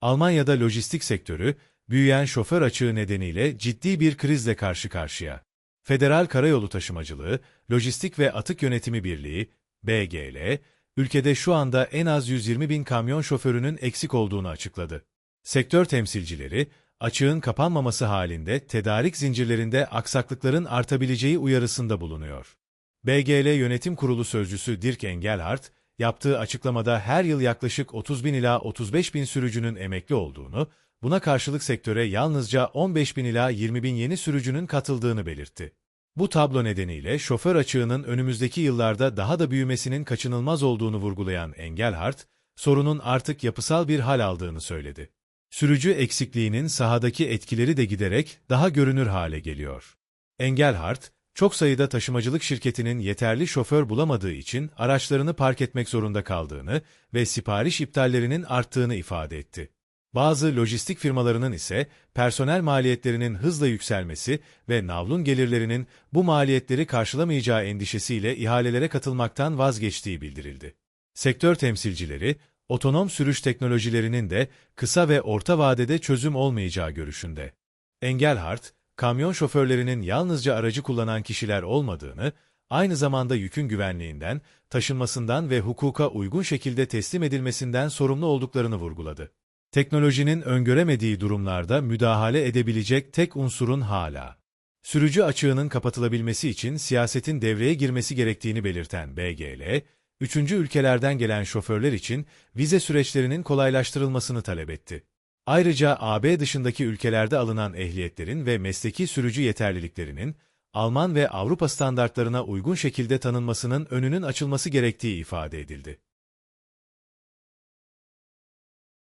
Almanya'da lojistik sektörü, büyüyen şoför açığı nedeniyle ciddi bir krizle karşı karşıya. Federal Karayolu Taşımacılığı, Lojistik ve Atık Yönetimi Birliği, BGL, ülkede şu anda en az 120 bin kamyon şoförünün eksik olduğunu açıkladı. Sektör temsilcileri, açığın kapanmaması halinde tedarik zincirlerinde aksaklıkların artabileceği uyarısında bulunuyor. BGL Yönetim Kurulu Sözcüsü Dirk Engelhardt, yaptığı açıklamada her yıl yaklaşık 30 bin ila 35 bin sürücünün emekli olduğunu, buna karşılık sektöre yalnızca 15 bin ila 20 bin yeni sürücünün katıldığını belirtti. Bu tablo nedeniyle şoför açığının önümüzdeki yıllarda daha da büyümesinin kaçınılmaz olduğunu vurgulayan Engelhardt, sorunun artık yapısal bir hal aldığını söyledi. Sürücü eksikliğinin sahadaki etkileri de giderek daha görünür hale geliyor. Engelhardt, çok sayıda taşımacılık şirketinin yeterli şoför bulamadığı için araçlarını park etmek zorunda kaldığını ve sipariş iptallerinin arttığını ifade etti. Bazı lojistik firmalarının ise personel maliyetlerinin hızla yükselmesi ve navlun gelirlerinin bu maliyetleri karşılamayacağı endişesiyle ihalelere katılmaktan vazgeçtiği bildirildi. Sektör temsilcileri, otonom sürüş teknolojilerinin de kısa ve orta vadede çözüm olmayacağı görüşünde. Engelhardt, kamyon şoförlerinin yalnızca aracı kullanan kişiler olmadığını, aynı zamanda yükün güvenliğinden, taşınmasından ve hukuka uygun şekilde teslim edilmesinden sorumlu olduklarını vurguladı. Teknolojinin öngöremediği durumlarda müdahale edebilecek tek unsurun hala. Sürücü açığının kapatılabilmesi için siyasetin devreye girmesi gerektiğini belirten BGL, üçüncü ülkelerden gelen şoförler için vize süreçlerinin kolaylaştırılmasını talep etti. Ayrıca AB dışındaki ülkelerde alınan ehliyetlerin ve mesleki sürücü yeterliliklerinin, Alman ve Avrupa standartlarına uygun şekilde tanınmasının önünün açılması gerektiği ifade edildi.